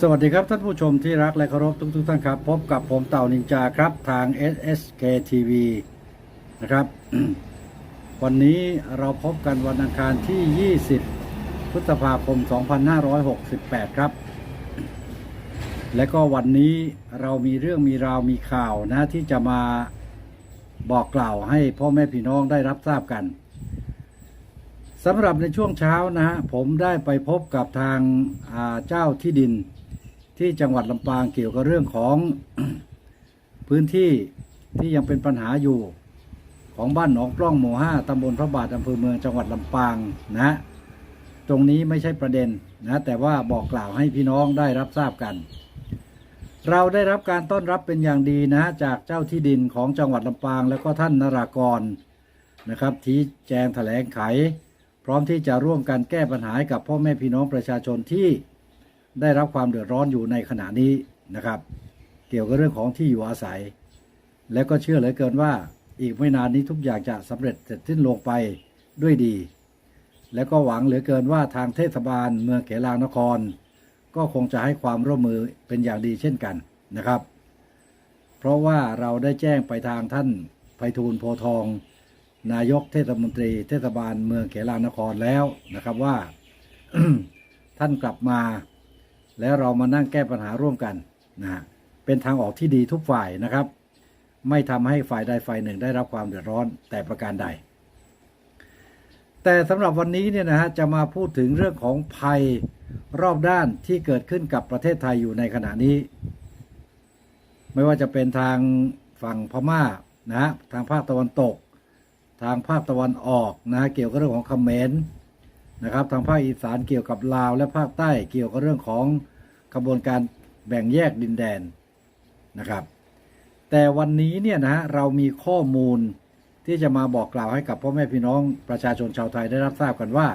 สวัสดีครับท่านผู้ชมที่รักและเคารพทุกๆท่านครับ พบกับผมเต่านินจาครับทาง SSK TV นะครับ วันนี้เราพบกันวันอังคารที่ 20 พฤษภาคม 2568 ครับ และก็วันนี้เรามีเรื่องมีราวมีข่าวนะที่จะมาบอกกล่าวให้พ่อแม่พี่น้องได้รับทราบกันสำหรับในช่วงเช้านะฮะผมได้ไปพบกับทางเจ้าที่ดิน ที่จังหวัดลำปางเกี่ยวกับเรื่องของพื้นที่ที่ยังเป็นปัญหาอยู่ของบ้านหนองปล้องหมู่ห้าตำบลพระบาทอำเภอเมืองจังหวัดลำปางนะ ตรงนี้ไม่ใช่ประเด็นนะ แต่ว่าบอกกล่าวให้พี่น้องได้รับทราบกัน เราได้รับการต้อนรับเป็นอย่างดีนะจากเจ้าที่ดินของจังหวัดลำปาง แล้วก็ท่านนรากรนะครับที่แจงแถลงไข พร้อมที่จะร่วมกันแก้ปัญหาให้กับพ่อแม่พี่น้องประชาชนที่ ได้รับความเดือดร้อนอยู่ในขณะนี้นะครับ เกี่ยวกับเรื่องของที่อยู่อาศัย และก็เชื่อเหลือเกินว่าอีกไม่นานนี้ทุกอย่างจะสำเร็จเสร็จสิ้นลงไปด้วยดี แล้วก็หวังเหลือเกินว่าทางเทศบาลเมืองเขลางนคร ก็คงจะให้ความร่วมมือเป็นอย่างดีเช่นกันนะครับ เพราะว่าเราได้แจ้งไปทางท่านไพฑูรย์โพทอง นายกเทศมนตรี เทศบาลเมืองเขลางนครแล้วนะครับว่า ท่านกลับมา แล้วเรามานั่งแก้ปัญหาร่วมกันนะฮะเป็นทางออกที่ดีทุกฝ่ายนะครับ ไม่ทำให้ฝ่ายใดฝ่ายหนึ่งได้รับความเดือดร้อนแต่ประการใด แต่สำหรับวันนี้เนี่ยนะฮะจะมาพูดถึงเรื่องของภัยรอบด้านที่เกิดขึ้นกับประเทศไทยอยู่ในขณะนี้ ไม่ว่าจะเป็นทางฝั่งพม่านะฮะทางภาคตะวันตก ทางภาคตะวันออกนะฮะเกี่ยวกับเรื่องของเขมร นะครับ ทางภาคอีสานเกี่ยวกับลาวและภาคใต้เกี่ยวกับเรื่องของกระบวนการแบ่งแยกดินแดนนะครับ แต่วันนี้เนี่ยนะฮะเรามีข้อมูลที่จะมาบอกกล่าวให้กับพ่อแม่พี่น้องประชาชนชาวไทยได้รับทราบกันว่า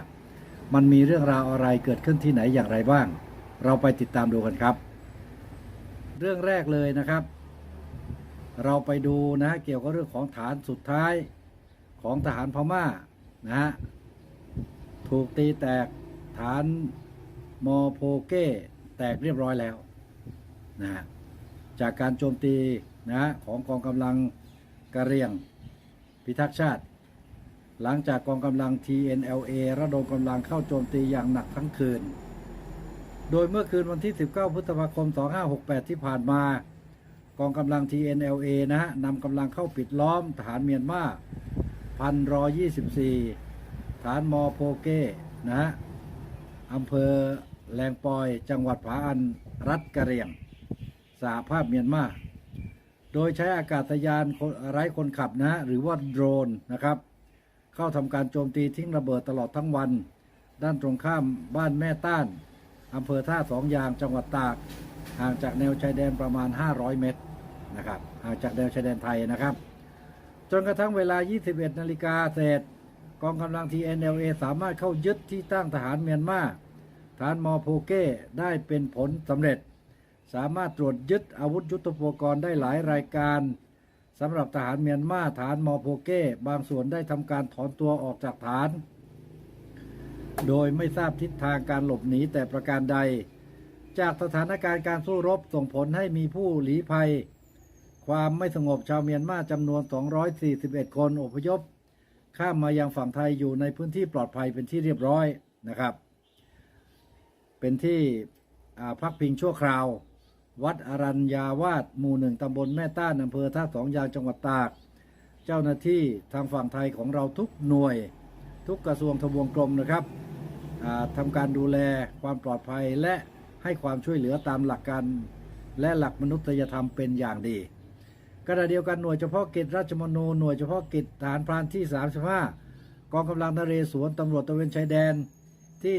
มันมีเรื่องราวอะไรเกิดขึ้นที่ไหนอย่างไรบ้าง เราไปติดตามดูกันครับ เรื่องแรกเลยนะครับ เราไปดูนะฮะเกี่ยวกับเรื่องของฐานสุดท้ายของทหารพม่านะฮะ ถูกตีแตกฐานมอโพเก้แตกเรียบร้อยแล้วนะฮะจากการโจมตีนะฮะของกองกำลังกะเรียงพิทักษ์ชาติ หลังจากกองกำลัง TNLA ระดมกำลังเข้าโจมตีอย่างหนักทั้งคืน โดยเมื่อคืนวันที่ 19 พฤษภาคม 2568 ที่ผ่านมา กองกำลัง TNLA นะฮะนำกำลังเข้าปิดล้อมทหารเมียนมาพัน รอ24ฐานมอโพเก้นะฮะอำเภอแลงปอย จังหวัดผาอันรัฐกะเหรี่ยงสหภาพเมียนมา โดยใช้อากาศยานไร้คนขับนะฮะหรือว่าโดรนนะครับ เข้าทำการโจมตีทิ้งระเบิดตลอดทั้งวัน ด้านตรงข้ามบ้านแม่ต้านอำเภอท่าสองยางจังหวัดตาก ห่างจากแนวชายแดนประมาณ 500 เมตรนะครับห่างจากแนวชายแดนไทยนะครับ จนกระทั่งเวลา 21 นาฬิกาเศษ กองกำลัง TNLA สามารถเข้ายึดที่ตั้งทหารเมียนมาฐานมอโพเก้ได้เป็นผลสำเร็จ สามารถตรวจยึดอาวุธยุทโธปกรณ์ได้หลายรายการสำหรับทหารเมียนมาฐานมอโพเก้บางส่วนได้ทำการถอนตัวออกจากฐาน โดยไม่ทราบทิศทางการหลบหนีแต่ประการใด จากสถานการณ์การสู้รบส่งผลให้มีผู้หลีภัย ความไม่สงบชาวเมียนมาจำนวน 241 คนอพยพ ข้ามมายังฝั่งไทยอยู่ในพื้นที่ปลอดภัยเป็นที่เรียบร้อยนะครับ เป็นที่พักพิงชั่วคราว วัดอรัญญาวาสหมู่หนึ่งตำบลแม่ต้านอำเภอท่าสองยางจังหวัดตาก เจ้าหน้าที่ทางฝั่งไทยของเราทุกหน่วย ทุกกระทรวงทบวงกรมนะครับอ่าทำการดูแลความปลอดภัยและให้ความช่วยเหลือตามหลักการและหลักมนุษยธรรมเป็นอย่างดี ณะเดียวกันหน่วยเฉพาะกิจราชมนูหน่วยเฉพาะกิจฐานพรานที่ 35 กองกำลังนเรศวรตำรวจตะเวนชายแดนที่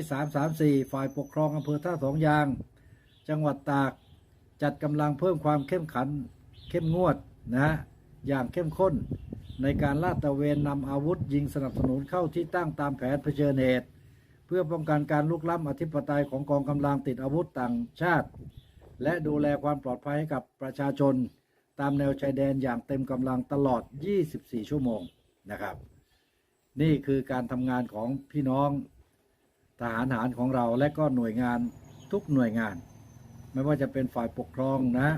334 ฝ่ายปกครองอำเภอท่าสองยาง จังหวัดตากจัดกำลังเพิ่มความเข้มขันเข้มงวดนะอย่างเข้มข้น ในการลาดตะเวนนำอาวุธยิงสนับสนุนเข้าที่ตั้งตามแผนเผชิญเหตุ เพื่อป้องกันการลุกล้ำอธิปไตยของกองกำลังติดอาวุธต่างชาติ และดูแลความปลอดภัยให้กับประชาชน ตามแนวชายแดนอย่างเต็มกำลังตลอด 24 ชั่วโมงนะครับ นี่คือการทำงานของพี่น้องทหารหารของเราและก็หน่วยงานทุกหน่วยงาน ไม่ว่าจะเป็นฝ่ายปกครองนะ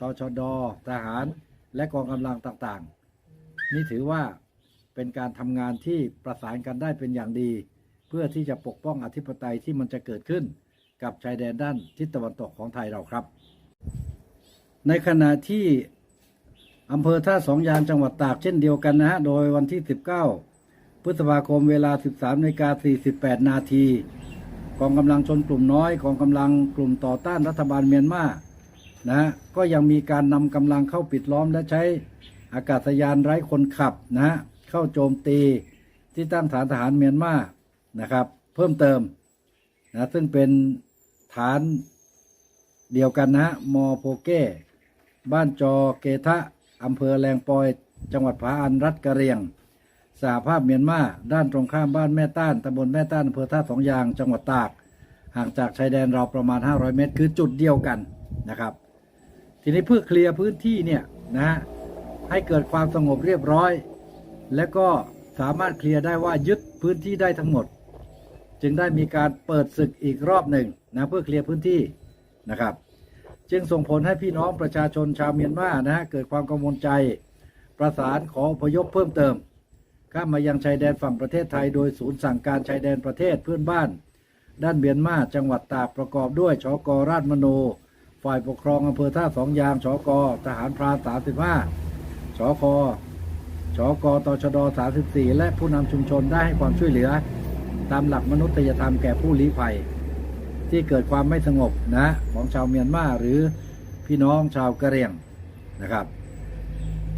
ตชดทหารและกองกำลังต่างๆ นี่ถือว่าเป็นการทำงานที่ประสานกันได้เป็นอย่างดี เพื่อที่จะปกป้องอธิปไตยที่มันจะเกิดขึ้นกับชายแดนด้านทิศตะวันตกของไทยเราครับ ในขณะที่ อำเภอท่าสองยางจังหวัดตากเช่นเดียวกันนะฮะ โดยวันที่ 19 พฤษภาคมเวลา 13นาฬิกา48 นาทีกองกำลังชนกลุ่มน้อยกองกำลังกลุ่มต่อต้านรัฐบาลเมียนมานะฮะก็ยังมีการนำกำลังเข้าปิดล้อมและใช้อากาศยานไร้คนขับนะ เข้าโจมตีที่ตั้งฐานทหารเมียนมานะครับ เพิ่มเติมนะซึ่งเป็นฐานเดียวกันนะฮะมอโพเก้ บ้านจอเกทะ อำเภอแลงปอย จังหวัดผาอันรัฐกะเหรียงสหภาพเมียนมาด้านตรงข้ามบ้านแม่ต้านตำบลแม่ต้านอำเภอท่าสองยาง จังหวัดตาก ห่างจากชายแดนเราประมาณ 500 เมตร คือจุดเดียวกันนะครับ ทีนี้เพื่อเคลียร์พื้นที่เนี่ยนะฮะให้เกิดความสงบเรียบร้อย และก็สามารถเคลียร์ได้ว่ายึดพื้นที่ได้ทั้งหมด จึงได้มีการเปิดศึกอีกรอบหนึ่งนะเพื่อเคลียร์พื้นที่นะครับ จึงส่งผลให้พี่น้องประชาชนชาวเมียนมานะฮะเกิดความกังวลใจ ประสานขอพยพเพิ่มเติมข้ามมายังชายแดนฝั่งประเทศไทยโดยศูนย์สั่งการชายแดนประเทศเพื่อนบ้าน ด้านเมียนมาจังหวัดตากประกอบด้วยชกราชมโน ฝ่ายปกครองอำเภอท่าสองยางชกทหารพราน35ชคชกตชด34 และผู้นำชุมชนได้ให้ความช่วยเหลือ ตามหลักมนุษยธรรมแก่ผู้ลี้ภัย ที่เกิดความไม่สงบนะของชาวเมียนมาหรือพี่น้องชาวกะเหรี่ยงนะครับ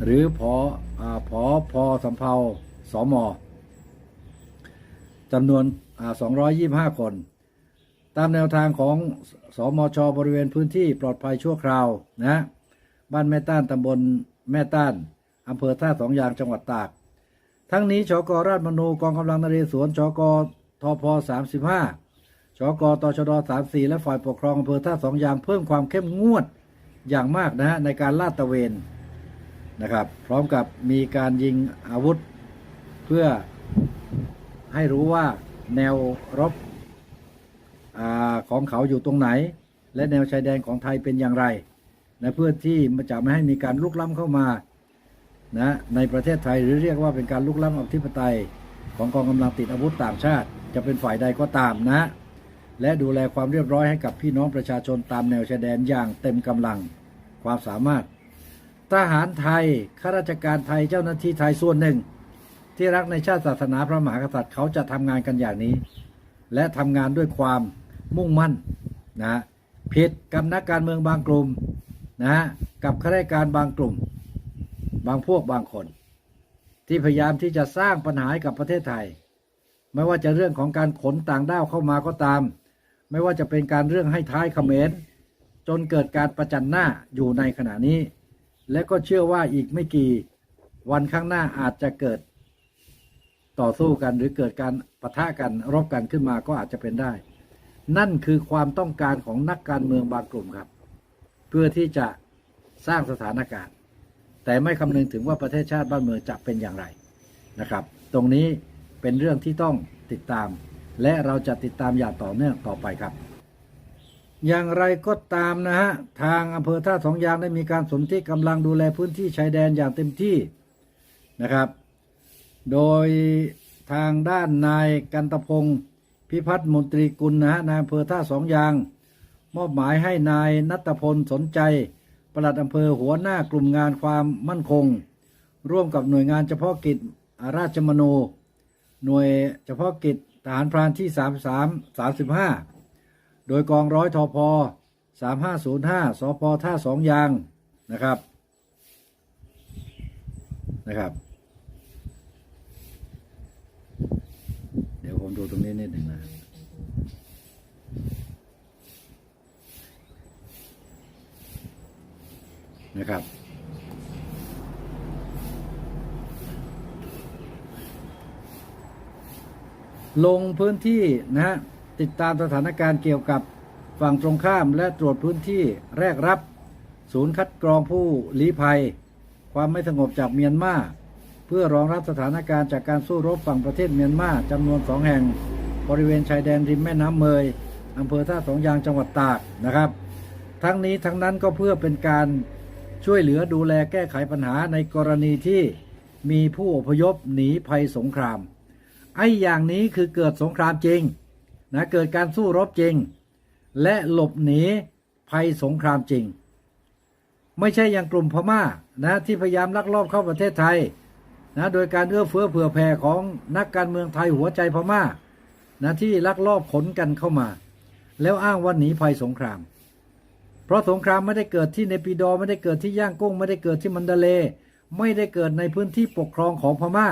หรือพออาพอพอสำเภาสมอจำนวนอ่า225 คน ตามแนวทางของสมอชบริเวณพื้นที่ปลอดภัยชั่วคราวนะบ้านแม่ต้านตำบลแม่ต้านอำเภอท่าสองยางจังหวัดตาก ทั้งนี้ชกราชมนูกองกำลังนเรศวรชกทพ35 ชกตชด34และฝ่ายปกครองอำเภอท่าสองยางเพิ่มความเข้มงวดอย่างมากนะฮะในการลาดตระเวนนะครับ พร้อมกับมีการยิงอาวุธ เพื่อให้รู้ว่าแนวรบอของเขาอยู่ตรงไหน และแนวชายแดนของไทยเป็นอย่างไรนะเพื่อที่จะไม่ให้มีการลุกล้ำเข้ามานะในประเทศไทยหรือเรียกว่าเป็นการลุกล้ำอธิปไตยของกองกำลังติดอาวุธต่างชาติ จะเป็นฝ่ายใดก็ตามนะ และดูแลความเรียบร้อยให้กับพี่น้องประชาชนตามแนวชายแดนอย่างเต็มกำลังความสามารถ ทหารไทยข้าราชการไทยเจ้าหน้าที่ไทยส่วนหนึ่ง ที่รักในชาติศาสนาพระมหากษัตริย์เขาจะทำงานกันอย่างนี้ และทำงานด้วยความมุ่งมั่นนะผิดกับนักการเมืองบางกลุ่มนะกับข้าราชการบางกลุ่ม บางพวกบางคน ที่พยายามที่จะสร้างปัญหาให้กับประเทศไทย ไม่ว่าจะเรื่องของการขนต่างด้าวเข้ามาก็ตาม ไม่ว่าจะเป็นการเรื่องให้ท้ายเขมรจนเกิดการประจันหน้าอยู่ในขณะนี้ และก็เชื่อว่าอีกไม่กี่วันข้างหน้าอาจจะเกิดต่อสู้กันหรือเกิดการปะทะกันรบกันขึ้นมาก็อาจจะเป็นได้ นั่นคือความต้องการของนักการเมืองบางกลุ่มครับ เพื่อที่จะสร้างสถานการณ์ แต่ไม่คำนึงถึงว่าประเทศชาติบ้านเมืองจะเป็นอย่างไรนะครับ ตรงนี้เป็นเรื่องที่ต้องติดตาม และเราจะติดตามอย่างต่อเนื่องต่อไปครับ อย่างไรก็ตามนะฮะ ทางอำเภอท่าสองยางได้มีการสนที่กำลังดูแลพื้นที่ชายแดนอย่างเต็มที่นะครับ โดยทางด้านนายกันตพงศ์พิพัฒน์มนตรีกุลนะฮะนายอำเภอท่าสองยาง มอบหมายให้นายนัตพลสนใจปลัดอำเภอหัวหน้ากลุ่มงานความมั่นคง ร่วมกับหน่วยงานเฉพาะกิจราชมนูหน่วยเฉพาะกิจ ทหารพรานที่ 33 35 โดยกองร้อยทพ3505สพท่าสองยางนะครับนะครับ เดี๋ยวผมดูตรงนี้นิดหนึ่งนะนะครับ ลงพื้นที่นะฮะติดตามสถานการณ์เกี่ยวกับฝั่งตรงข้ามและตรวจพื้นที่แรกรับ ศูนย์คัดกรองผู้ลี้ภัย ความไม่สงบจากเมียนมาเพื่อรองรับสถานการณ์จากการสู้รบฝั่งประเทศเมียนมาจำนวนสองแห่ง บริเวณชายแดนริมแม่น้ำเมยอำเภอท่าสองยางจังหวัดตากนะครับ ทั้งนี้ทั้งนั้นก็เพื่อเป็นการช่วยเหลือดูแลแก้ไขปัญหาในกรณีที่มีผู้อพยพหนีภัยสงคราม ไอ้อย่างนี้คือเกิดสงครามจริงนะเกิดการสู้รบจริง และหลบหนีภัยสงครามจริง ไม่ใช่อย่างกลุ่มพม่านะที่พยายามลักลอบเข้าประเทศไทยนะโดยการเอื้อเฟื้อเผื่อแผ่ของนักการเมืองไทยหัวใจพม่านะที่ลักลอบขนกันเข้ามา แล้วอ้างว่าหนีภัยสงคราม เพราะสงครามไม่ได้เกิดที่เนปิดอไม่ได้เกิดที่ย่างกุ้ง ไม่ได้เกิดที่มันดาเล ไม่ได้เกิดในพื้นที่ปกครองของพม่า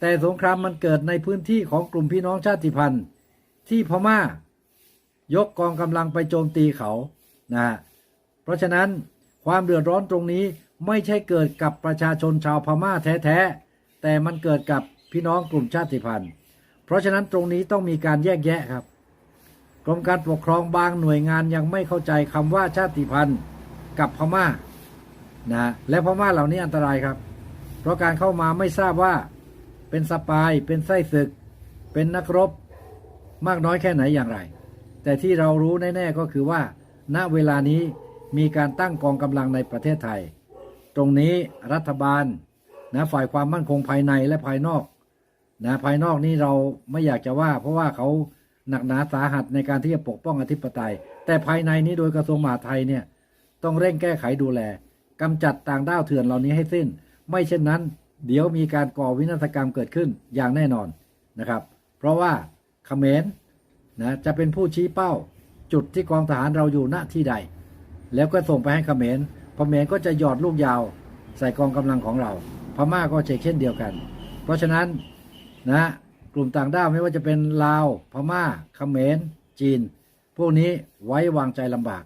แต่สงครามมันเกิดในพื้นที่ของกลุ่มพี่น้องชาติพันธุ์ที่พม่า ยกกองกำลังไปโจมตีเขานะฮะเพราะฉะนั้นความเดือดร้อนตรงนี้ไม่ใช่เกิดกับประชาชนชาวพม่าแท้ๆ แต่มันเกิดกับพี่น้องกลุ่มชาติพันธุ์ เพราะฉะนั้นตรงนี้ต้องมีการแยกแยะครับ กรมการปกครองบางหน่วยงานยังไม่เข้าใจคำว่าชาติพันธุ์กับพม่านะและพม่าเหล่านี้อันตรายครับ เพราะการเข้ามาไม่ทราบว่า เป็นสปาย เป็นไส้ศึก เป็นนักรบ มากน้อยแค่ไหนอย่างไร แต่ที่เรารู้แน่ ๆ ก็คือว่า ณเวลานี้มีการตั้งกองกำลังในประเทศไทย ตรงนี้รัฐบาลนะฝ่ายความมั่นคงภายในและภายนอกนะภายนอกนี่เราไม่อยากจะว่า เพราะว่าเขาหนักหนาสาหัสในการที่จะปกป้องอธิปไตย แต่ภายในนี้โดยกระทรวงมหาดไทยเนี่ยต้องเร่งแก้ไขดูแลกำจัดต่างด้าวเถื่อนเหล่านี้ให้สิ้น ไม่เช่นนั้น เดี๋ยวมีการก่อวินาศกรรมเกิดขึ้นอย่างแน่นอนนะครับ เพราะว่าเขมรนะจะเป็นผู้ชี้เป้าจุดที่กองทหารเราอยู่ณที่ใด แล้วก็ส่งไปให้เขมรเขมรก็จะหยอดลูกยาวใส่กองกำลังของเรา พม่าก็เช่นเดียวกัน เพราะฉะนั้นนะกลุ่มต่างด้าวไม่ว่าจะเป็นลาว พม่าเขมรจีน พวกนี้ไว้วางใจลำบาก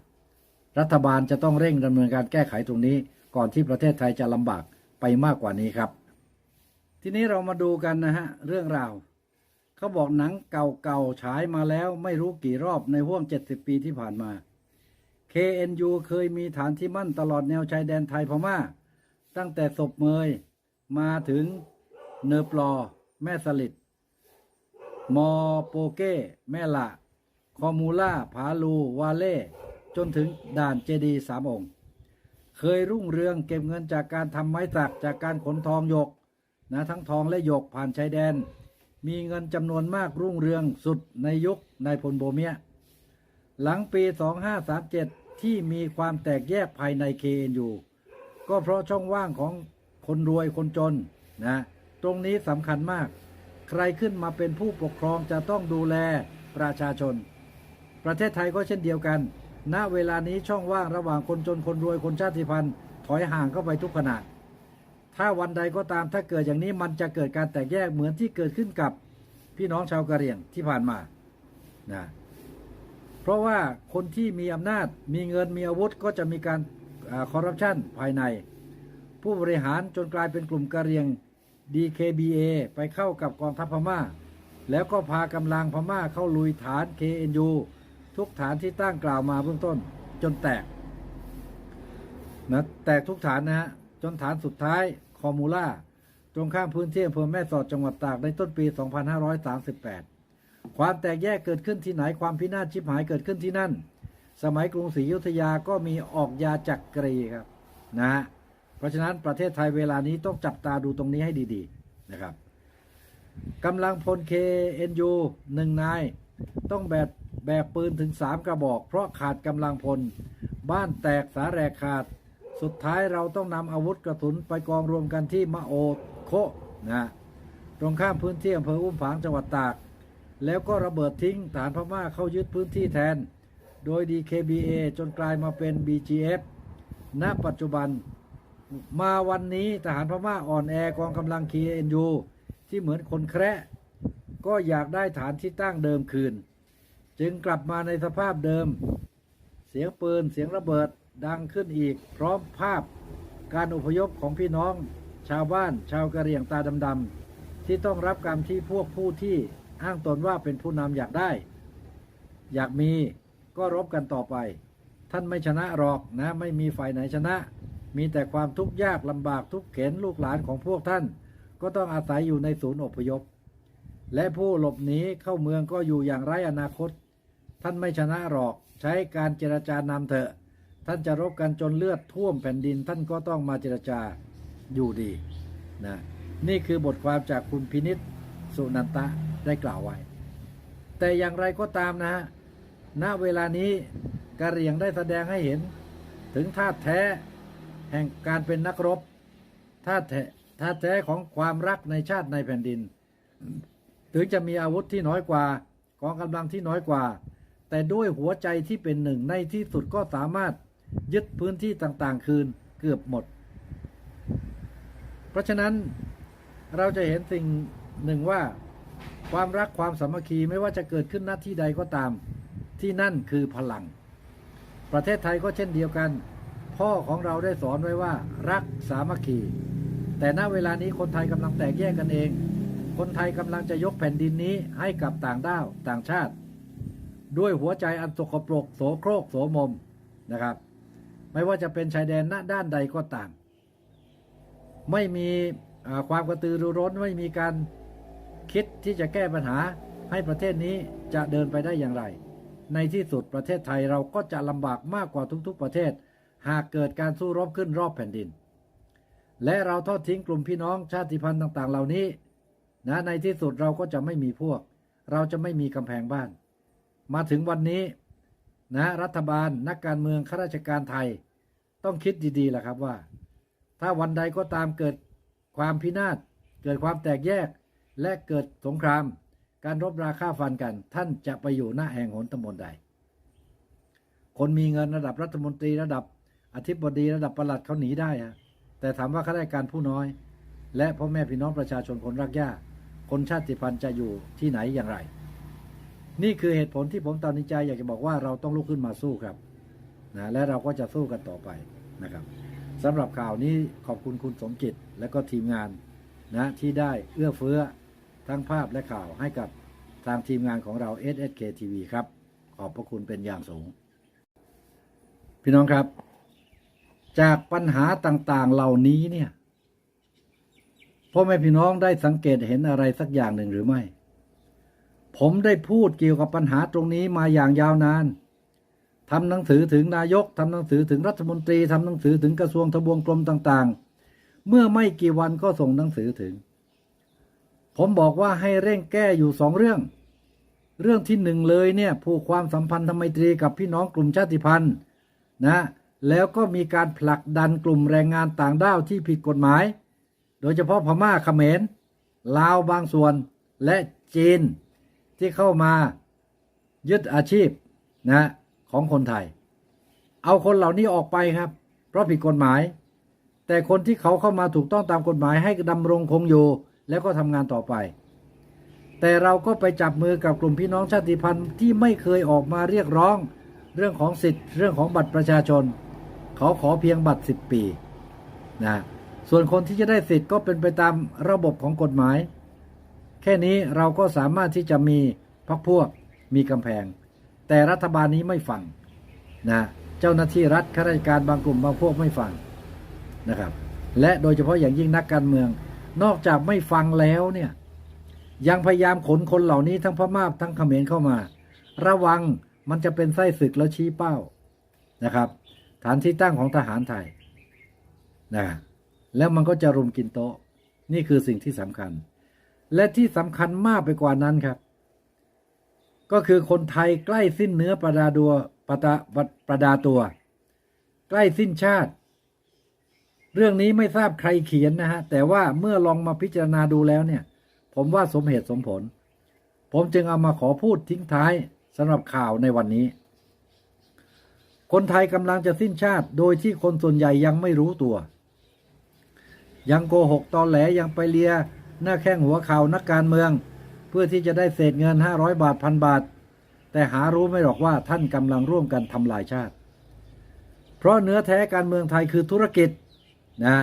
รัฐบาลจะต้องเร่งดำเนินการแก้ไขตรงนี้ ก่อนที่ประเทศไทยจะลำบากไปมากกว่านี้ครับ ทีนี้เรามาดูกันนะฮะ เรื่องราว เขาบอกหนังเก่าๆฉายมาแล้วไม่รู้กี่รอบในห่วง 70 ปีที่ผ่านมา KNU เคยมีฐานที่มั่นตลอดแนวชายแดนไทยพม่า ตั้งแต่ศพเมยมาถึงเนอปลอ แม่สลิดมอโปเก้ แม่ละคอมูล่า ผาลู วาเล่ จนถึงด่านเจดีสามองค์ เคยรุ่งเรืองเก็บเงินจากการทำไม้สักจากการขนทองหยก นะทั้งทองและหยกผ่านชายแดน มีเงินจำนวนมากรุ่งเรืองสุดในยุคนายพลโบเมีย หลังปี 2537 ที่มีความแตกแยกภายใน KNU ก็เพราะช่องว่างของคนรวยคนจนนะตรงนี้สำคัญมาก ใครขึ้นมาเป็นผู้ปกครองจะต้องดูแลประชาชน ประเทศไทยก็เช่นเดียวกัน ณเวลานี้ช่องว่างระหว่างคนจนคนรวยคนชาติพันธุ์ถอยห่างเข้าไปทุกขณะ ถ้าวันใดก็ตามถ้าเกิดอย่างนี้มันจะเกิดการแตกแยกเหมือนที่เกิดขึ้นกับพี่น้องชาวกะเหรี่ยงที่ผ่านมานะเพราะว่าคนที่มีอำนาจมีเงินมีอาวุธก็จะมีการคอร์รัปชันภายใน ผู้บริหารจนกลายเป็นกลุ่มกะเหรี่ยง DKBA ไปเข้ากับกองทัพพม่า แล้วก็พากำลังพม่าเข้าลุยฐาน KNU ทุกฐานที่ตั้งกล่าวมาเบื้องต้น จนแตกนะแตกทุกฐานนะฮะจนฐานสุดท้าย อมูล่าตรงข้ามพื้นที่อำเภอแม่สอดจังหวัดตากในต้นปี 2538 ความแตกแยกเกิดขึ้นที่ไหนความพินาศชิบหายเกิดขึ้นที่นั่น สมัยกรุงศรีอยุธยาก็มีออกยาจักกรีครับนะฮะเพราะฉะนั้นประเทศไทยเวลานี้ต้องจับตาดูตรงนี้ให้ดีๆนะครับกำลังพล KNU หนึ่งนาย ต้องแบกแบกปืนถึงสามกระบอก เพราะขาดกำลังพล บ้านแตกสาแรกขาด สุดท้ายเราต้องนำอาวุธกระสุนไปกองรวมกันที่มะโอโคนะตรงข้ามพื้นที่อำเภออุ้มผางจังหวัดตาก แล้วก็ระเบิดทิ้งฐานพม่าเข้ายึดพื้นที่แทน โดย DKBA จนกลายมาเป็น BGF ณปัจจุบันมาวันนี้ทหารพม่าอ่อนแอกองกำลัง KNU ที่เหมือนคนแคระก็อยากได้ฐานที่ตั้งเดิมคืน จึงกลับมาในสภาพเดิม เสียงปืนเสียงระเบิด ดังขึ้นอีก พร้อมภาพการอพยพของพี่น้อง ชาวบ้าน ชาวกะเหรี่ยงตาดำๆที่ต้องรับกรรมที่พวกผู้ที่อ้างตนว่าเป็นผู้นำอยากได้ อยากมีก็รบกันต่อไป ท่านไม่ชนะหรอกนะไม่มีฝ่ายไหนชนะ มีแต่ความทุกข์ยากลำบากทุกเข็นลูกหลานของพวกท่าน ก็ต้องอาศัยอยู่ในศูนย์อพยพ และผู้หลบหนีเข้าเมืองก็อยู่อย่างไร้อนาคต ท่านไม่ชนะหรอกใช้การเจรจานำเถอะ ท่านจะรบกันจนเลือดท่วมแผ่นดิน ท่านก็ต้องมาเจรจาอยู่ดีนะนี่คือบทความจากคุณพินิษสุนันตะได้กล่าวไว้ แต่อย่างไรก็ตามนะฮะณเวลานี้กะเหรี่ยงได้แสดงให้เห็น ถึงท่าแท้แห่งการเป็นนักรบท่าแท้ท่าแท้ของความรักในชาติในแผ่นดิน ถึงจะมีอาวุธที่น้อยกว่ากองกำลังที่น้อยกว่า แต่ด้วยหัวใจที่เป็นหนึ่งในที่สุดก็สามารถ ยึดพื้นที่ต่างๆ คืนเกือบหมด เพราะฉะนั้นเราจะเห็นสิ่งหนึ่งว่า ความรักความสามัคคีไม่ว่าจะเกิดขึ้นณที่ใดก็ตาม ที่นั่นคือพลัง ประเทศไทยก็เช่นเดียวกัน พ่อของเราได้สอนไว้ว่า รักสามัคคี แต่ณเวลานี้คนไทยกำลังแตกแยกกันเอง คนไทยกำลังจะยกแผ่นดินนี้ให้กับต่างด้าวต่างชาติ ด้วยหัวใจอันสกปรกโสโครกโสมมนะครับ ไม่ว่าจะเป็นชายแดนณด้านใดก็ตาม ไม่มีความกระตือรือร้นไม่มีการคิดที่จะแก้ปัญหาให้ประเทศนี้จะเดินไปได้อย่างไร ในที่สุดประเทศไทยเราก็จะลำบากมากกว่าทุกๆประเทศ หากเกิดการสู้รบขึ้นรอบแผ่นดิน และเราทอดทิ้งกลุ่มพี่น้องชาติพันธุ์ต่าง ๆ เหล่านี้นะในที่สุดเราก็จะไม่มีพวก เราจะไม่มีกำแพงบ้าน มาถึงวันนี้ นะรัฐบาลนักการเมืองข้าราชการไทย ต้องคิดดีๆแหละครับว่า ถ้าวันใดก็ตามเกิดความพินาศเกิดความแตกแยกและเกิดสงคราม การรบราฆ่าฟันกัน ท่านจะไปอยู่หน้าแห่งหนตำบลใด คนมีเงินระดับรัฐมนตรีระดับอธิบดีระดับประหลัดเขาหนีได้ฮะแต่ถามว่าข้าราชการผู้น้อย และพ่อแม่พี่น้องประชาชนคนรักย่าคนชาติพันธุ์จะอยู่ที่ไหนอย่างไร นี่คือเหตุผลที่ผมตอนนี้ใจอยากจะบอกว่าเราต้องลุกขึ้นมาสู้ครับนะและเราก็จะสู้กันต่อไปนะครับสำหรับข่าวนี้ขอบคุณคุณสมจิตและก็ทีมงานนะที่ได้เอื้อเฟื้อทั้งภาพและข่าวให้กับทางทีมงานของเรา SSK TV ครับ ขอบพระคุณเป็นอย่างสูง พี่น้องครับ จากปัญหาต่างๆเหล่านี้เนี่ยพ่อแม่พี่น้องได้สังเกตเห็นอะไรสักอย่างหนึ่งหรือไม่ ผมได้พูดเกี่ยวกับปัญหาตรงนี้มาอย่างยาวนานทำหนังสือถึงนายกทำหนังสือถึงรัฐมนตรีทำหนังสือถึงกระทรวงทบวงกรมต่างๆ เมื่อไม่กี่วันก็ส่งหนังสือถึง ผมบอกว่าให้เร่งแก้อยู่สองเรื่อง เรื่องที่หนึ่งเลยเนี่ยผู้ความสัมพันธไมตรีกับพี่น้องกลุ่มชาติพันธุ์นะแล้วก็มีการผลักดันกลุ่มแรงงานต่างด้าวที่ผิดกฎหมาย โดยเฉพาะพม่าเขมรลาวบางส่วนและจีน ที่เข้ามายึดอาชีพนะของคนไทย เอาคนเหล่านี้ออกไปครับ เพราะผิดกฎหมาย แต่คนที่เขาเข้ามาถูกต้องตามกฎหมายให้ดำรงคงอยู่แล้วก็ทำงานต่อไป แต่เราก็ไปจับมือกับกลุ่มพี่น้องชาติพันธุ์ที่ไม่เคยออกมาเรียกร้อง เรื่องของสิทธิ์เรื่องของบัตรประชาชน เขาขอเพียงบัตรสิบปีนะส่วนคนที่จะได้สิทธิ์ก็เป็นไปตามระบบของกฎหมาย แค่นี้เราก็สามารถที่จะมีพักพวกมีกำแพง แต่รัฐบาลนี้ไม่ฟังนะเจ้าหน้าที่รัฐข้าราชการบางกลุ่มบางพวกไม่ฟังนะครับ และโดยเฉพาะอย่างยิ่งนักการเมือง นอกจากไม่ฟังแล้วเนี่ยยังพยายามขนคนเหล่านี้ทั้งพม่าทั้งเขมรเข้ามา ระวังมันจะเป็นไส้ศึกแล้วชี้เป้านะครับ ฐานที่ตั้งของทหารไทยนะแล้วมันก็จะรุมกินโต๊ะ นี่คือสิ่งที่สำคัญ และที่สำคัญมากไปกว่านั้นครับ ก็คือคนไทยใกล้สิ้นเนื้อประดาดัวประดาประดาตัว ใกล้สิ้นชาติ เรื่องนี้ไม่ทราบใครเขียนนะฮะ แต่ว่าเมื่อลองมาพิจารณาดูแล้วเนี่ย ผมว่าสมเหตุสมผล ผมจึงเอามาขอพูดทิ้งท้ายสำหรับข่าวในวันนี้ คนไทยกำลังจะสิ้นชาติโดยที่คนส่วนใหญ่ยังไม่รู้ตัว ยังโกหกตอนแหลยังไปเลีย หน้าแข้งหัวเข่านักการเมือง เพื่อที่จะได้เศษเงิน 500 บาทพันบาท แต่หารู้ไม่หรอกว่าท่านกำลังร่วมกันทำลายชาติ เพราะเนื้อแท้การเมืองไทยคือธุรกิจนะ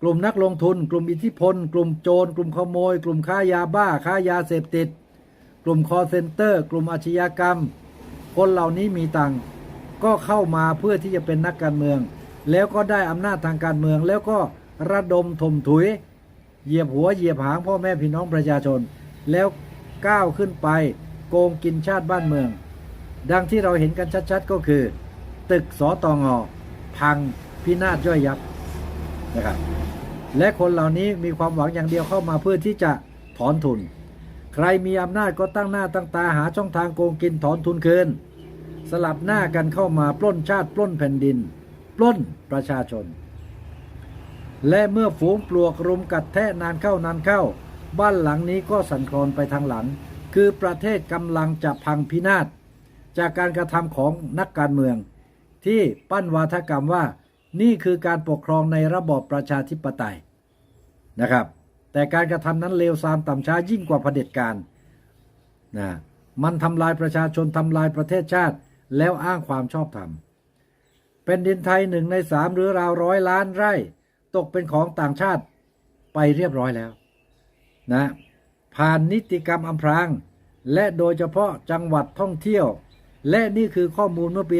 กลุ่มนักลงทุน กลุ่มอิทธิพล กลุ่มโจร กลุ่มขโมย กลุ่มค้ายาบ้า ค้ายาเสพติด กลุ่มคอเซนเตอร์ กลุ่มอาชญากรรม คนเหล่านี้มีตังก็เข้ามาเพื่อที่จะเป็นนักการเมือง แล้วก็ได้อำนาจทางการเมือง แล้วก็ระดมถมถุย เหยียบหัวเหยียบหางพ่อแม่พี่น้องประชาชน แล้วก้าวขึ้นไปโกงกินชาติบ้านเมือง ดังที่เราเห็นกันชัดๆก็คือ ตึกสอตองอพังพินาศย่อยยับนะครับและคนเหล่านี้มีความหวังอย่างเดียวเข้ามาเพื่อที่จะถอนทุน ใครมีอำนาจก็ตั้งหน้าตั้งตาหาช่องทางโกงกินถอนทุนคืน สลับหน้ากันเข้ามาปล้นชาติปล้นแผ่นดิน ปล้นประชาชน และเมื่อฝูงปลวกรุมกัดแทะนานเข้านานเข้า บ้านหลังนี้ก็สั่นคลอนไปทางหลัง คือประเทศกำลังจะพังพินาศจากการกระทำของนักการเมือง ที่ปั้นวาทกรรมว่านี่คือการปกครองในระบอบประชาธิปไตยนะครับ แต่การกระทำนั้นเลวทรามต่ำช้ายิ่งกว่าเผด็จการนะมันทำลายประชาชนทำลายประเทศชาติ แล้วอ้างความชอบธรรมเป็นดินไทยหนึ่งในสามหรือราวร้อยล้านไร่ ตกเป็นของต่างชาติไปเรียบร้อยแล้วนะผ่านนิติกรรมอำพราง และโดยเฉพาะจังหวัดท่องเที่ยว และนี่คือข้อมูลเมื่อปี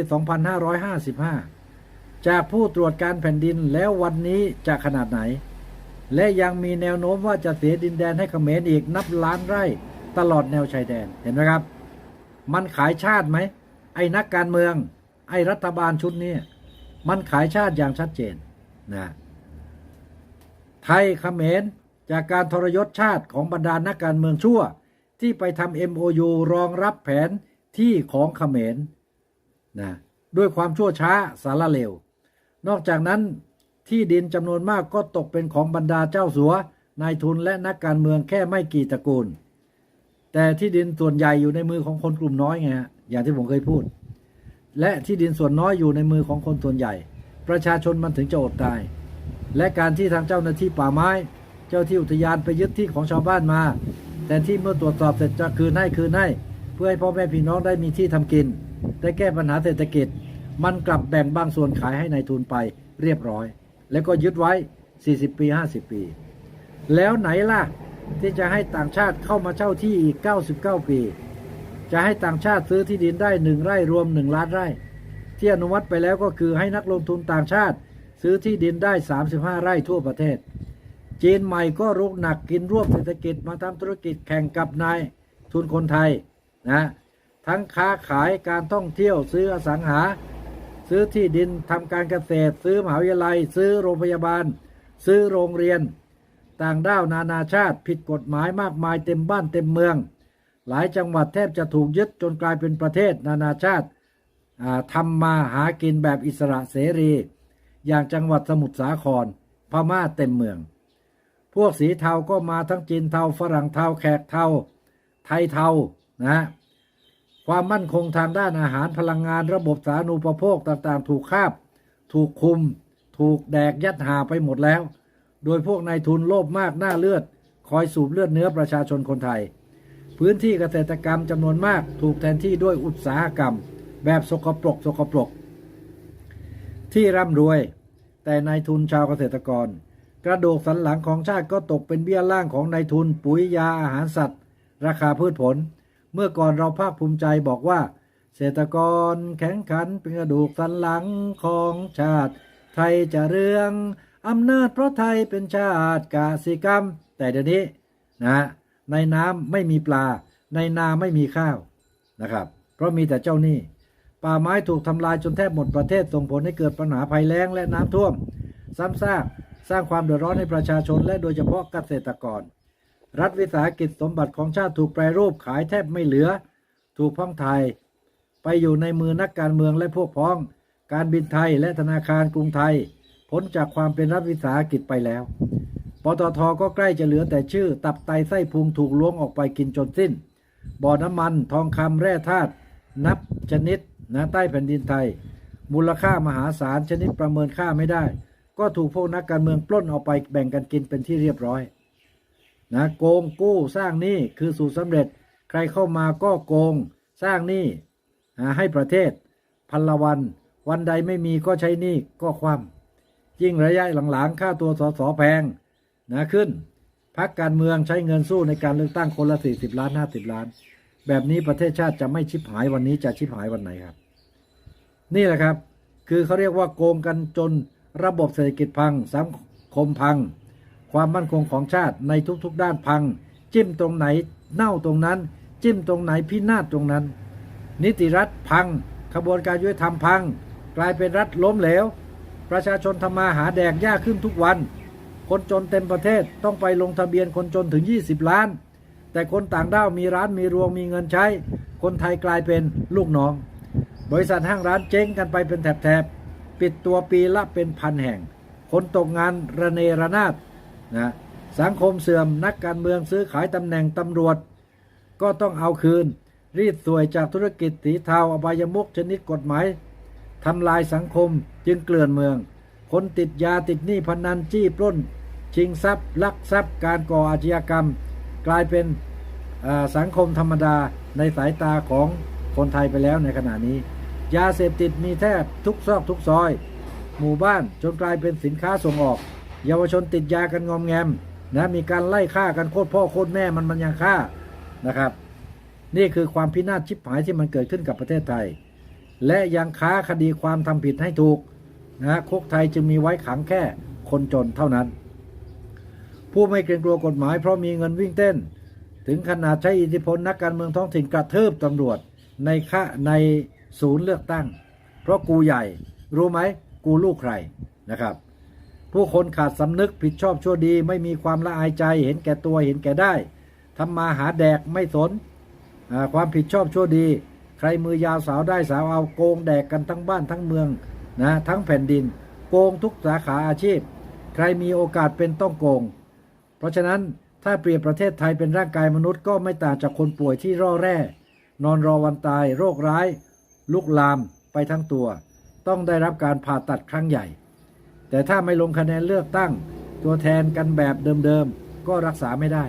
2555 จากผู้ตรวจการแผ่นดินแล้ววันนี้จะขนาดไหน และยังมีแนวโน้มว่าจะเสียดินแดนให้เขมรอีกนับล้านไร่ตลอดแนวชายแดนเห็นไหมครับ มันขายชาติไหม ไอ้นักการเมือง ไอ้รัฐบาลชุดนี้มันขายชาติอย่างชัดเจนนะ ไทยเขมรจากการทรยศชาติของบรรดานักการเมืองชั่ว ที่ไปทำ MOU รองรับแผนที่ของเขมรนะด้วยความชั่วช้าสารเลวนอกจากนั้นที่ดินจำนวนมากก็ตกเป็นของบรรดาเจ้าสัวนายทุนและนักการเมืองแค่ไม่กี่ตระกูล แต่ที่ดินส่วนใหญ่อยู่ในมือของคนกลุ่มน้อยไงฮะอย่างที่ผมเคยพูด และที่ดินส่วนน้อยอยู่ในมือของคนส่วนใหญ่ ประชาชนมันถึงจะอดตาย และการที่ทางเจ้าหน้าที่ป่าไม้ เจ้าที่อุทยานไปยึดที่ของชาวบ้านมา แต่ที่เมื่อตรวจสอบเสร็จจะคืนให้คืนให้ เพื่อให้พ่อแม่พี่น้องได้มีที่ทำกิน ได้แก้ปัญหาเศรษฐกิจ มันกลับแบ่งบางส่วนขายให้ในายทุนไปเรียบร้อย แล้วก็ยึดไว้ 40 ปี 50 ปี แล้วไหนล่ะที่จะให้ต่างชาติเข้ามาเช่าที่อีก 99 ปี จะให้ต่างชาติซื้อที่ดินได้หนึ่งไร่รวม1ล้านไร่ ที่อนุมัติไปแล้วก็คือให้นักลงทุนต่างชาติ ซื้อที่ดินได้ 35 ไร่ทั่วประเทศ จีนใหม่ก็รุกหนักกินรวบเศรษฐกิจมาทำธุรกิจแข่งกับนายทุนคนไทยนะทั้งค้าขายการท่องเที่ยวซื้ออสังหา ซื้อที่ดินทำการเกษตร ซื้อมหาวิทยาลัย ซื้อโรงพยาบาล ซื้อโรงเรียน ต่างด้าวนานาชาติผิดกฎหมายมากมายเต็มบ้านเต็มเมือง หลายจังหวัดแทบจะถูกยึดจนกลายเป็นประเทศนานาชาติอ่าทำมาหากินแบบอิสระเสรี อย่างจังหวัดสมุทรสาคร พม่าเต็มเมือง พวกสีเทาก็มาทั้งจีนเทาฝรั่งเทาแขกเทาไทยเทานะความมั่นคงทางด้านอาหารพลังงานระบบสาธารณูปโภคต่างๆ ถูกคาบ ถูกคุม ถูกแดกยัดหาไปหมดแล้ว โดยพวกนายทุนโลภมากหน้าเลือด คอยสูบเลือดเนื้อประชาชนคนไทย พื้นที่เกษตรกรรมจำนวนมากถูกแทนที่ด้วยอุตสาหกรรม แบบสกปรกสกปรก ที่ร่ำรวย แต่นายทุนชาวเกษตรกร กระดูกสันหลังของชาติก็ตกเป็นเบี้ยล่างของนายทุนปุ๋ยยาอาหารสัตว์ ราคาพืชผล เมื่อก่อนเราภาคภูมิใจบอกว่า เกษตรกรแข็งขันเป็นกระดูกสันหลังของชาติ ไทยจะเรืองอำนาจเพราะไทยเป็นชาติกสิกรรม แต่เดี๋ยวนี้นะในน้ำไม่มีปลา ในนาไม่มีข้าวนะครับ เพราะมีแต่เจ้าหนี้ ป่าไม้ถูกทำลายจนแทบหมดประเทศส่งผลให้เกิดปัญหาภัยแล้งและน้ำท่วม ซ้ำซากสร้างความเดือดร้อนให้ประชาชนและโดยเฉพาะเกษตรกร รัฐวิสาหกิจสมบัติของชาติถูกแปรรูปขายแทบไม่เหลือ ถูกพ้องไทย ไปอยู่ในมือนักการเมืองและพวกพ้อง การบินไทยและธนาคารกรุงไทยพ้นจากความเป็นรัฐวิสาหกิจไปแล้ว ปตทก็ใกล้จะเหลือแต่ชื่อ ตับไตไส้พุงถูกล้วงออกไปกินจนสิ้น บ่อน้ำมัน ทองคำแร่ธาตุนับชนิด นะใต้แผ่นดินไทย มูลค่ามหาศาลชนิดประเมินค่าไม่ได้ ก็ถูกพวกนักการเมืองปล้นเอาไปแบ่งกันกินเป็นที่เรียบร้อยนะโกงกู้สร้างหนี้คือสูตรสำเร็จ ใครเข้ามาก็โกงสร้างหนี้อ่ให้ประเทศ พันละวัน วันใดไม่มีก็ใช้หนี้ก็ความยิ่งระยะหลังๆค่าตัวสสแพงนะขึ้นพักการเมืองใช้เงินสู้ในการเลือกตั้งคนละ 40 ล้าน 50 ล้าน แบบนี้ประเทศชาติจะไม่ชิบหายวันนี้จะชิบหายวันไหนครับ นี่แหละครับ คือเขาเรียกว่าโกงกันจนระบบเศรษฐกิจพังสังคมพัง ความมั่นคงของชาติในทุกๆ ด้านพัง จิ้มตรงไหนเน่าตรงนั้น จิ้มตรงไหนพินาศตรงนั้น นิติรัฐพัง ขบวนการยุติธรรมพัง กลายเป็นรัฐล้มเหลว ประชาชนทำมาหาแดกยากขึ้นทุกวัน คนจนเต็มประเทศต้องไปลงทะเบียนคนจนถึง 20 ล้าน แต่คนต่างด้าวมีร้านมีรวงมีเงินใช้ คนไทยกลายเป็นลูกน้อง บริษัทห้างร้านเจ๊งกันไปเป็นแถบๆ ปิดตัวปีละเป็นพันแห่ง คนตกงานระเนระนาดนะสังคมเสื่อมนักการเมืองซื้อขายตำแหน่งตำรวจ ก็ต้องเอาคืน รีดสวยจากธุรกิจสีเทาอบายมุกชนิดกฎหมายทำลายสังคมจึงเกลื่อนเมือง คนติดยาติดหนี้พนันจี้ปล้น ชิงทรัพย์ ลักทรัพย์การก่ออาชญากรรม กลายเป็นสังคมธรรมดาในสายตาของคนไทยไปแล้วในขณะนี้ ยาเสพติดมีแทบทุกซอกทุกซอย หมู่บ้านจนกลายเป็นสินค้าส่งออก เยาวชนติดยากันงอมแงมนะมีการไล่ฆ่ากันโคตรพ่อโคตรแม่มันมันยังฆ่านะครับ นี่คือความพินาศชิบหายที่มันเกิดขึ้นกับประเทศไทย และยังค้าคดีความทำผิดให้ถูกนะคุกไทยจึงมีไว้ขังแค่คนจนเท่านั้น ผู้ไม่เกรงกลัวกฎหมายเพราะมีเงินวิ่งเต้น ถึงขนาดใช้อิทธิพลนักการเมืองท้องถิ่นกระเทืบตำรวจในค่าในศูนย์เลือกตั้ง เพราะกูใหญ่ รู้ไหมกูลูกใครนะครับ ผู้คนขาดสำนึกผิดชอบชั่วดีไม่มีความละอายใจเห็นแก่ตัวเห็นแก่ได้ทำมาหาแดกไม่สนความผิดชอบชั่วดี ใครมือยาวสาวได้สาวเอาโกงแดกกันทั้งบ้านทั้งเมืองนะทั้งแผ่นดิน โกงทุกสาขาอาชีพ ใครมีโอกาสเป็นต้องโกง เพราะฉะนั้นถ้าเปรียบประเทศไทยเป็นร่างกายมนุษย์ก็ไม่ต่างจากคนป่วยที่ร่อแร่ นอนรอวันตาย โรคร้าย ลุกลามไปทั้งตัว ต้องได้รับการผ่าตัดครั้งใหญ่ แต่ถ้าไม่ลงคะแนนเลือกตั้ง ตัวแทนกันแบบเดิมๆ ก็รักษาไม่ได้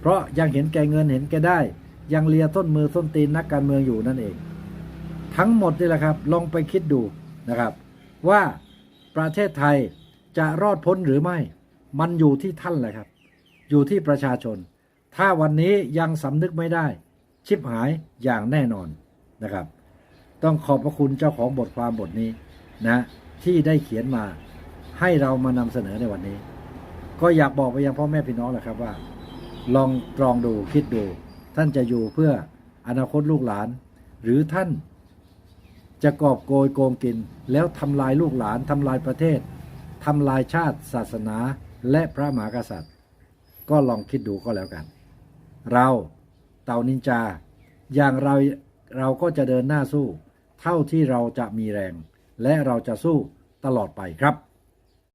เพราะยังเห็นแก่เงินเห็นแก่ได้ ยังเลียต้นมือต้นตีนนักการเมืองอยู่นั่นเอง ทั้งหมดนี่แหละครับลองไปคิดดูนะครับ ว่าประเทศไทยจะรอดพ้นหรือไม่ มันอยู่ที่ท่านแหละครับ อยู่ที่ประชาชน ถ้าวันนี้ยังสำนึกไม่ได้ ชิบหายอย่างแน่นอนนะครับ ต้องขอบพระคุณเจ้าของบทความบทนี้นะที่ได้เขียนมาให้เรามานำเสนอในวันนี้ ก็อยากบอกไปยังพ่อแม่พี่น้องแหละครับว่า ลองตรองดูคิดดู ท่านจะอยู่เพื่ออนาคตลูกหลาน หรือท่านจะกอบโกยโกงกิน แล้วทำลายลูกหลานทำลายประเทศทำลายชาติศาสนาและพระมหากษัตริย์ ก็ลองคิดดูก็แล้วกัน เราเต่านินจา อย่างเราเราก็จะเดินหน้าสู้ เท่าที่เราจะมีแรง และเราจะสู้ตลอดไปครับ